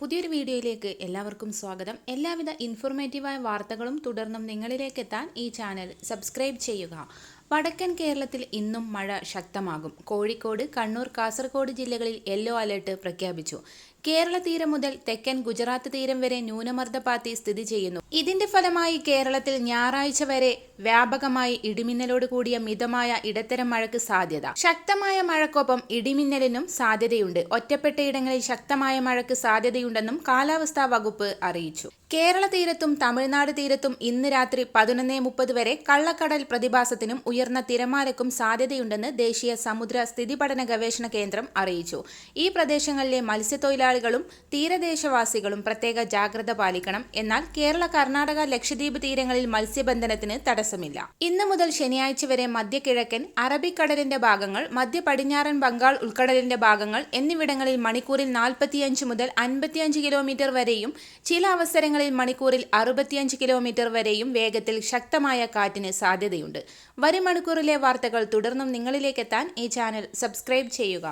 പുതിയൊരു വീഡിയോയിലേക്ക് എല്ലാവർക്കും സ്വാഗതം. എല്ലാവിധ ഇൻഫോർമേറ്റീവായ വാർത്തകളും തുടർന്നും നിങ്ങളിലേക്ക് എത്താൻ ഈ ചാനൽ സബ്സ്ക്രൈബ് ചെയ്യുക. വടക്കൻ കേരളത്തിൽ ഇന്നും മഴ ശക്തമാകും. കോഴിക്കോട് കണ്ണൂർ കാസർഗോഡ് ജില്ലകളിൽ യെല്ലോ അലർട്ട് പ്രഖ്യാപിച്ചു. കേരള തീരം മുതൽ തെക്കൻ ഗുജറാത്ത് തീരം വരെ ന്യൂനമർദ്ദപാത്തി സ്ഥിതി ചെയ്യുന്നു. ഇതിന്റെ ഫലമായി കേരളത്തിൽ ഞായറാഴ്ച വരെ വ്യാപകമായി ഇടിമിന്നലോട് കൂടിയ മിതമായ ഇടത്തരം മഴയ്ക്ക് സാധ്യത. ശക്തമായ മഴക്കൊപ്പം ഇടിമിന്നലിനും സാധ്യതയുണ്ട്. ഒറ്റപ്പെട്ടയിടങ്ങളിൽ ശക്തമായ മഴയ്ക്ക് സാധ്യതയുണ്ടെന്നും കാലാവസ്ഥാ വകുപ്പ് അറിയിച്ചു. കേരള തീരത്തും തമിഴ്നാട് തീരത്തും ഇന്ന് രാത്രി പതിനൊന്ന് മുപ്പത് വരെ കള്ളക്കടൽ പ്രതിഭാസത്തിനും തിരമാലക്കും സാധ്യതയുണ്ടെന്ന് ദേശീയ സമുദ്ര സ്ഥിതി പഠന ഗവേഷണ കേന്ദ്രം അറിയിച്ചു. ഈ പ്രദേശങ്ങളിലെ മത്സ്യത്തൊഴിലാളികളും തീരദേശവാസികളും പ്രത്യേക ജാഗ്രത പാലിക്കണം. എന്നാൽ കേരള കർണാടക ലക്ഷദ്വീപ് തീരങ്ങളിൽ മത്സ്യബന്ധനത്തിന് തടസ്സമില്ല. ഇന്ന് മുതൽ ശനിയാഴ്ച വരെ മധ്യകിഴക്കൻ അറബിക്കടലിന്റെ ഭാഗങ്ങൾ മധ്യ പടിഞ്ഞാറൻ ബംഗാൾ ഉൾക്കടലിന്റെ ഭാഗങ്ങൾ എന്നിവിടങ്ങളിൽ മണിക്കൂറിൽ നാൽപ്പത്തിയഞ്ച് മുതൽ അൻപത്തിയഞ്ച് കിലോമീറ്റർ വരെയും ചില അവസരങ്ങളിൽ മണിക്കൂറിൽ അറുപത്തിയഞ്ച് കിലോമീറ്റർ വരെയും വേഗത്തിൽ ശക്തമായ കാറ്റിന് സാധ്യതയുണ്ട്. വരും മണിക്കൂറിലെ വാർത്തകൾ തുടർന്നും നിങ്ങളിലേക്കെത്താൻ ഈ ചാനൽ സബ്സ്ക്രൈബ് ചെയ്യുക.